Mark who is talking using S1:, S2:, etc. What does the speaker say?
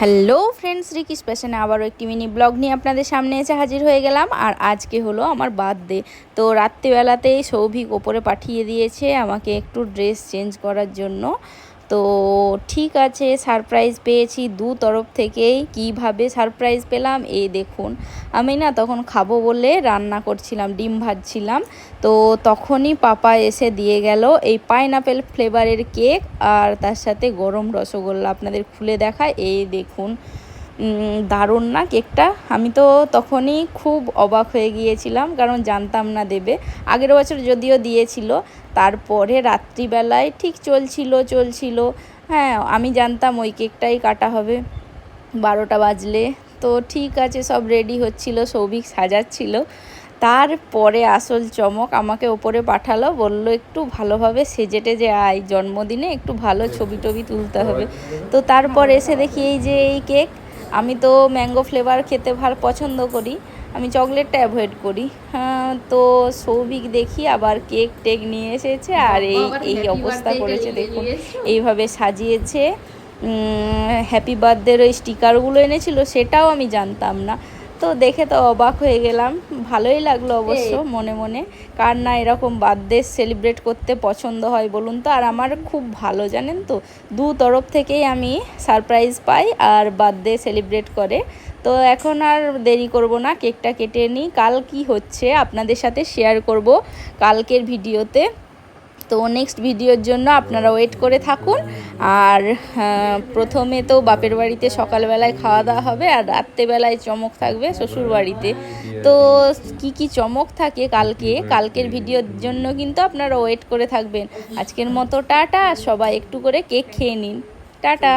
S1: Hello friends রিকিস প্যাশনে আবারও একটি mini blog নিয়ে আপনাদের সামনে এসে হাজির হয়ে গেলাম। আর আজকে হলো আমার বার্থডে। তো রাত্রিবেলাতেই সৌভিক ওপরে পাঠিয়ে দিয়েছে আমাকে একটু ড্রেস চেঞ্জ করার জন্য। তো ঠিক আছে সারপ্রাইজ পেয়েছি দু তরফ থেকেই। কীভাবে সারপ্রাইজ পেলাম? এই দেখুন, আমি না তখন খাব বলে রান্না করছিলাম, ডিম ভাজছিলাম। তো তখনই পাপা এসে দিয়ে গেল এই পাইনাপেল ফ্লেভারের কেক আর তার সাথে গরম রসগোল্লা। আপনাদের খুলে দেখা এই দেখুন। দারুণ না কেকটা? আমি তো তখনই খুব অবাক হয়ে গিয়েছিলাম, কারণ জানতাম না দেবে। আগের বছর যদিও দিয়েছিল, তারপরে রাত্রিবেলায় ঠিক চলছিল চলছিল। হ্যাঁ আমি জানতাম ওই কেকটাই কাটা হবে। বারোটা বাজলে, তো ঠিক আছে, সব রেডি হচ্ছিল, সৌভিক সাজাচ্ছিল। তারপরে আসল চমক আমাকে ওপরে পাঠালো, বলল, একটু ভালোভাবে সেজে টেজে আয়, জন্মদিনে একটু ভালো ছবি টবি তুলতে হবে। তো তারপর এসে দেখি এই যে এই কেক আমি তো ম্যাঙ্গো ফ্লেভার খেতে ভার পছন্দ করি। আমি চকলেটটা অ্যাভয়েড করি। হ্যাঁ, তো সৌভিক দেখি আবার কেক টেক নিয়ে এসেছে আর এই এই অবস্থা করেছে দেখুন। এইভাবে সাজিয়েছে। হ্যাপি বার্থডের ওই স্টিকারগুলো এনেছিল সেটাও আমি জানতাম না। তো দেখে তো অবাক হয়ে গেলাম। ভালোই লাগল অবশ্য মনে মনে। কার না এরকম বার্থডে সেলিব্রেট করতে পছন্দ হয় বলুন তো? আর আমার খুব ভালো জানেন তো? দু তরফ থেকেই আমি সারপ্রাইজ পাই আর বার্থডে সেলিব্রেট করে। তো এখন আর দেরি করব না কেকটা কেটে নিই। কাল কি হচ্ছে আপনাদের সাথে শেয়ার করব কালকের ভিডিওতে। তো নেক্সট ভিডিওর জন্য আপনারা ওয়েট করে থাকুন। আর প্রথমে তো বাপের বাড়িতে সকালবেলায় খাওয়া দাওয়া হবে আর রাত্রেবেলায় চমক থাকবে শ্বশুর বাড়িতে। তো কি কি চমক থাকে কালকে? কালকের ভিডিওর জন্য কিন্তু আপনারা ওয়েট করে থাকবেন। আজকের মতো টাটা, সবাই একটু করে কেক খেয়ে নিন। টাটা!